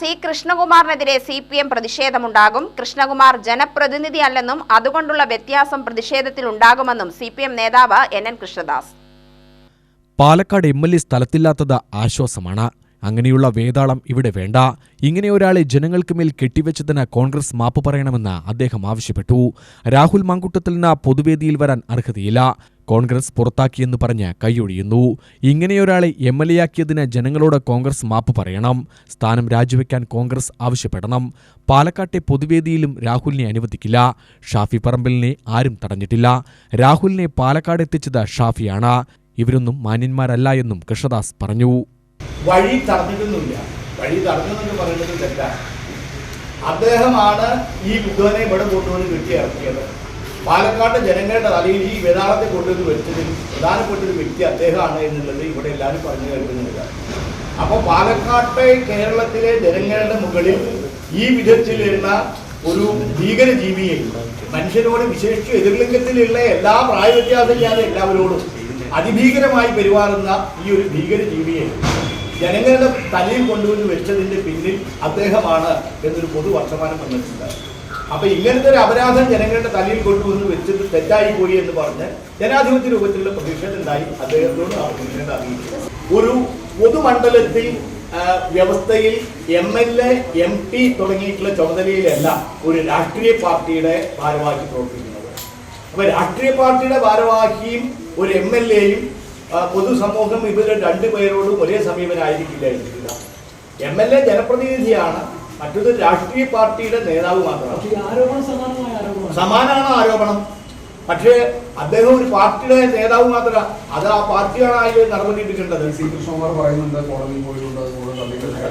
C കൃഷ്ണകുമാറിനെതിരെ C P M പ്രതിഷേധമുണ്ടാകും. കൃഷ്ണകുമാർ ജനപ്രതിനിധിയല്ലെന്നും അതുകൊണ്ടുള്ള വ്യത്യാസം പ്രതിഷേധത്തിലുണ്ടാകുമെന്നും സി പി എം നേതാവ് N N Krishnadas. Palakkad M L A സ്ഥലത്തില്ലാത്തത് ആശ്വാസമാണ്. അങ്ങനെയുള്ള വേതാളം ഇവിടെ വേണ്ട. ഇങ്ങനെ ഒരാളെ ജനങ്ങൾക്ക് മേൽ കെട്ടിവെച്ചതിന് കോൺഗ്രസ് മാപ്പ് പറയണമെന്ന് അദ്ദേഹം ആവശ്യപ്പെട്ടു. രാഹുൽ മാങ്കുട്ടത്തിന് പൊതുവേദിയിൽ വരാൻ അർഹതയില്ല. കോൺഗ്രസ് പുറത്താക്കിയെന്ന് പറഞ്ഞ് കൈയൊഴിയുന്നു. ഇങ്ങനെയൊരാളെ എം എൽ എയാക്കിയതിന് ജനങ്ങളോട് കോൺഗ്രസ് മാപ്പ് പറയണം. സ്ഥാനം രാജിവെക്കാൻ കോൺഗ്രസ് ആവശ്യപ്പെടണം. പാലക്കാട്ടെ പൊതുവേദിയിലും രാഹുലിനെ അനുവദിക്കില്ല. ഷാഫി പറമ്പലിനെ ആരും തടഞ്ഞിട്ടില്ല. രാഹുലിനെ പാലക്കാട് എത്തിച്ചത് ഷാഫിയാണ്. ഇവരൊന്നും മാന്യന്മാരല്ല എന്നും കൃഷ്ണദാസ് പറഞ്ഞു. വഴി വഴി പറയുന്നത് അദ്ദേഹമാണ് ഈ ബുദ്ധനെ ഇവിടെ കൊണ്ടുവന്ന് കെട്ടിയിറക്കിയത് പാലക്കാട് ജനങ്ങളുടെ തലയിൽ ഈ വേദാളത്തെ കൊണ്ടുവന്ന് വെച്ചതിൽ പ്രധാനപ്പെട്ട ഒരു വ്യക്തി അദ്ദേഹമാണ് എന്നുള്ളത് ഇവിടെ എല്ലാവരും പറഞ്ഞു കേൾക്കുന്നില്ല അപ്പോൾ പാലക്കാട്ടെ കേരളത്തിലെ ജനങ്ങളുടെ മുകളിൽ ഈ വിധത്തിലുള്ള ഒരു ഭീകരജീവിയെ മനുഷ്യരോട് വിശേഷിച്ച് എതിർലിംഗത്തിലുള്ള എല്ലാ പ്രായ വ്യത്യാസമില്ലാതെ എല്ലാവരോടും അതിഭീകരമായി പെരുമാറുന്ന ഈ ഒരു ഭീകരജീവിയെ ജനങ്ങളുടെ തലയിൽ കൊണ്ടുവന്ന് വെച്ചതിന്റെ പിന്നിൽ അദ്ദേഹമാണ് എന്നൊരു പൊതു വർത്തമാനം വന്നിട്ടുണ്ട്. അപ്പൊ ഇങ്ങനത്തെ ഒരു അപരാധം ജനങ്ങളുടെ തലയിൽ കൊണ്ടുവന്ന് വെച്ചിട്ട് തെറ്റായി പോയി എന്ന് പറഞ്ഞ് ജനാധിപത്യ രൂപത്തിലുള്ള പ്രതിഷേധം ഉണ്ടായി. അദ്ദേഹത്തോട് അറിയിച്ചു ഒരു പൊതുമണ്ഡലത്തിൽ വ്യവസ്ഥയിൽ M L A M P തുടങ്ങിയിട്ടുള്ള ചുമതലയിലല്ല ഒരു രാഷ്ട്രീയ പാർട്ടിയുടെ ഭാരവാഹി പ്രവർത്തിക്കുന്നത്. അപ്പൊ രാഷ്ട്രീയ പാർട്ടിയുടെ ഭാരവാഹിയും ഒരു എം എൽ എയും പൊതുസമൂഹം ഇവർ രണ്ടുപേരോടും ഒരേ സമീപനായിരിക്കില്ല എം എൽ എ ജനപ്രതിനിധിയാണ്. മറ്റൊരു രാഷ്ട്രീയ പാർട്ടിയുടെ നേതാവ് മാത്രമാണ്. സമാനമാണ് ആരോപണം. പക്ഷേ അദ്ദേഹം ഒരു പാർട്ടിയുടെ നേതാവ് മാത്രമല്ല അത് ആ പാർട്ടിയാണ് അതിൽ നടപടി എടുക്കേണ്ടത് സി കൃഷ്ണകുമാർ പറയുന്നുണ്ട് കോടതിയിൽ പോയിട്ടുണ്ട്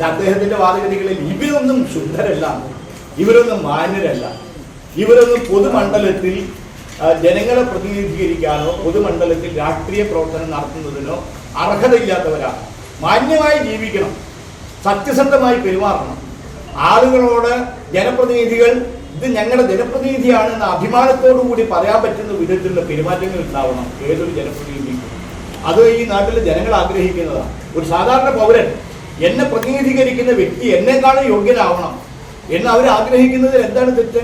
അദ്ദേഹത്തിന്റെ വാദഗതികളിൽ ഇവരൊന്നും ശുദ്ധരല്ല ഇവരൊന്നും മാന്യരല്ല. ഇവരൊന്നും പൊതുമണ്ഡലത്തിൽ ജനങ്ങളെ പ്രതിനിധീകരിക്കാനോ പൊതുമണ്ഡലത്തിൽ രാഷ്ട്രീയ പ്രവർത്തനം നടത്തുന്നതിനോ അർഹതയില്ലാത്തവരാണ്. മാന്യമായി ജീവിക്കണം സത്യസന്ധമായി പെരുമാറണം. ആളുകളോട് ജനപ്രതിനിധികൾ ഇത് ഞങ്ങളുടെ ജനപ്രതിനിധിയാണെന്ന് അഭിമാനത്തോടു കൂടി പറയാൻ പറ്റുന്ന വിധത്തിലുള്ള പെരുമാറ്റങ്ങൾ ഉണ്ടാവണം ഏതൊരു ജനപ്രതിനിധിക്കും അത് ഈ നാട്ടിലെ ജനങ്ങൾ ആഗ്രഹിക്കുന്നതാണ് ഒരു സാധാരണ പൗരൻ എന്നെ പ്രതിനിധീകരിക്കുന്ന വ്യക്തി എന്നെക്കാളും യോഗ്യനാവണം എന്ന് അവർ ആഗ്രഹിക്കുന്നതിൽ എന്താണ് തെറ്റ്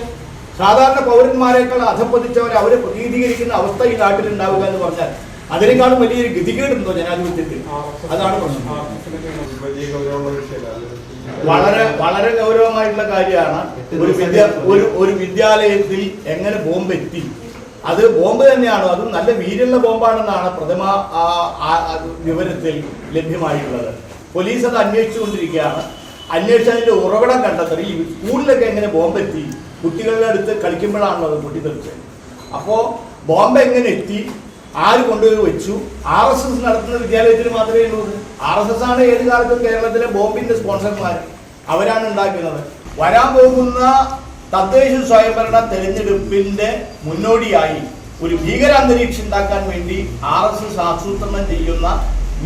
സാധാരണ പൗരന്മാരെക്കാൾ അധപ്പതിച്ചവർ അവരെ പ്രതിനിധീകരിക്കുന്ന അവസ്ഥ ഈ നാട്ടിൽ ഉണ്ടാവുക എന്ന് പറഞ്ഞാൽ അതിനേക്കാളും വലിയൊരു ഗതികേടുണ്ടോ ജനാധിപത്യത്തിൽ അതാണ് പ്രശ്നം വളരെ വളരെ ഗൗരവമായിട്ടുള്ള കാര്യമാണ് ഒരു വിദ്യ ഒരു ഒരു വിദ്യാലയത്തിൽ എങ്ങനെ ബോംബ് എത്തി. അത് ബോംബ് തന്നെയാണോ? അതും നല്ല വീരുള്ള ബോംബാണെന്നാണ് പ്രഥമ വിവരത്തിൽ ലഭ്യമായിട്ടുള്ളത്. പോലീസ് അത് അന്വേഷിച്ചുകൊണ്ടിരിക്കുകയാണ്. കൊണ്ടിരിക്കുകയാണ് അതിന്റെ ഉറവിടം കണ്ടെത്തറി സ്കൂളിലൊക്കെ എങ്ങനെ ബോംബ് എത്തി? കുട്ടികളുടെ അടുത്ത് കളിക്കുമ്പോഴാണല്ലോ അത് പൊട്ടിത്തെറിച്ചത്. അപ്പോ ബോംബ് എങ്ങനെ എത്തി? ആര് കൊണ്ടുപോയി വെച്ചു? ആർ എസ് എസ് നടത്തുന്ന വിദ്യാലയത്തിൽ മാത്രമേ ഉള്ളൂ. ആർ എസ് എസ് ആണ് ഏത് കാലത്തും കേരളത്തിലെ ബോംബിന്റെ സ്പോൺസർമാർ അവരാണ് ഉണ്ടാക്കുന്നത്. വരാൻ പോകുന്ന തദ്ദേശ സ്വയംഭരണ തെരഞ്ഞെടുപ്പിന്റെ മുന്നോടിയായി ഒരു ഭീകരാന്തരീക്ഷം ഉണ്ടാക്കാൻ വേണ്ടി ആർ എസ് എസ് ആസൂത്രണം ചെയ്യുന്ന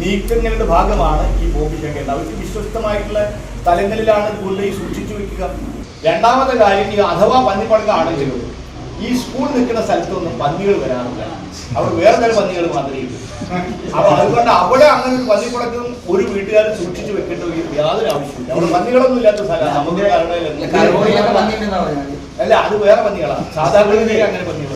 നീക്കങ്ങളുടെ ഭാഗമാണ് ഈ ബോംബ് ശങ്കേണ്ട അവർക്ക് വിശ്വസ്തമായിട്ടുള്ള തലങ്ങളിലാണ് കൊണ്ടുപോയി സൂക്ഷിച്ചു വെക്കുക. രണ്ടാമത്തെ കാര്യം ഈ അഥവാ പന്നിപ്പടക്കാണെങ്കിലും ഈ സ്കൂൾ നിൽക്കുന്ന സ്ഥലത്തൊന്നും പന്നികൾ വരാറില്ല. അവിടെ വേറെ തരം പന്നികൾ മാത്രമേ ഉള്ളൂ അപ്പൊ അതുകൊണ്ട് അവിടെ അങ്ങനെ ഒരു പന്നിപ്പടക്കം ഒരു വീട്ടുകാർ സൂക്ഷിച്ചു വെക്കേണ്ട യാതൊരു ആവശ്യമില്ല അവിടെ പന്നികളൊന്നും ഇല്ലാത്ത സ്ഥലമാണ്. നമുക്ക് അല്ല അത് വേറെ പന്നികളാണ്. സാധാരണ അങ്ങനെ പന്നികൾ